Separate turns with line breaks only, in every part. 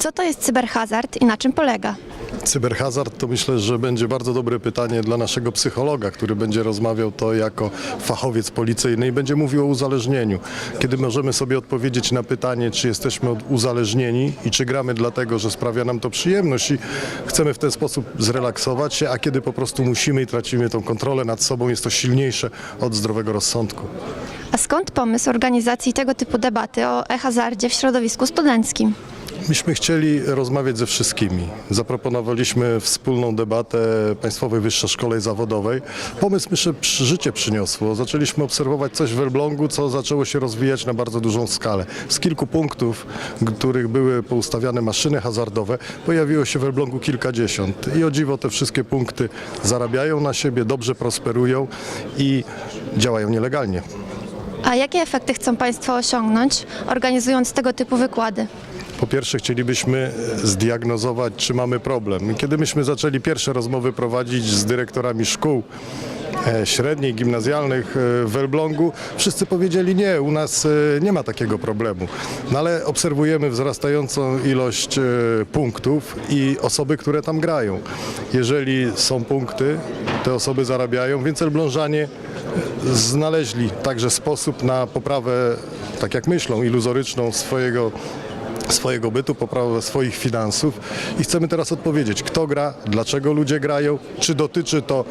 Co to jest cyberhazard i na czym polega?
Cyberhazard to myślę, że będzie bardzo dobre pytanie dla naszego psychologa, który będzie rozmawiał to jako fachowiec policyjny i będzie mówił o uzależnieniu. Kiedy możemy sobie odpowiedzieć na pytanie, czy jesteśmy uzależnieni i czy gramy dlatego, że sprawia nam to przyjemność i chcemy w ten sposób zrelaksować się, a kiedy po prostu musimy i tracimy tą kontrolę nad sobą, jest to silniejsze od zdrowego rozsądku.
A skąd pomysł organizacji tego typu debaty o e-hazardzie w środowisku studenckim?
Myśmy chcieli rozmawiać ze wszystkimi. Zaproponowaliśmy wspólną debatę Państwowej Wyższej Szkole Zawodowej. Pomysł myślę przy- życie przyniosło. Zaczęliśmy obserwować coś w Elblągu, co zaczęło się rozwijać na bardzo dużą skalę. Z kilku punktów, których były poustawiane maszyny hazardowe, pojawiło się w Elblągu kilkadziesiąt. I o dziwo te wszystkie punkty zarabiają na siebie, dobrze prosperują i działają nielegalnie.
A jakie efekty chcą Państwo osiągnąć, organizując tego typu wykłady?
Po pierwsze chcielibyśmy zdiagnozować, czy mamy problem. Kiedy myśmy zaczęli pierwsze rozmowy prowadzić z dyrektorami szkół e, średnich, gimnazjalnych e, w Elblągu, wszyscy powiedzieli nie, u nas e, nie ma takiego problemu. No ale obserwujemy wzrastającą ilość e, punktów i osoby, które tam grają. Jeżeli są punkty, te osoby zarabiają, więc Elblążanie znaleźli także sposób na poprawę, tak jak myślą, iluzoryczną swojego swojego bytu, poprawę swoich finansów i chcemy teraz odpowiedzieć, kto gra, dlaczego ludzie grają, czy dotyczy to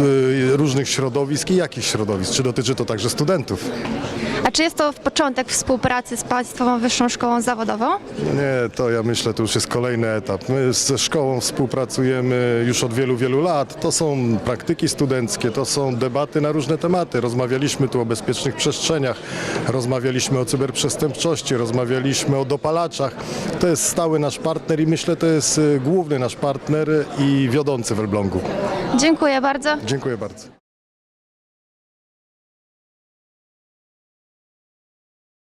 y, różnych środowisk i jakich środowisk, czy dotyczy to także studentów.
A czy jest to początek współpracy z Państwową Wyższą Szkołą Zawodową?
Nie, to ja myślę, to już jest kolejny etap. My ze szkołą współpracujemy już od wielu, wielu lat. To są praktyki studenckie, to są debaty na różne tematy. Rozmawialiśmy tu o bezpiecznych przestrzeniach, rozmawialiśmy o cyberprzestępczości, rozmawialiśmy o dopalaczach. To jest stały nasz partner i myślę, to jest y, główny nasz partner i wiodący w Elblągu.
Dziękuję bardzo.
Dziękuję bardzo.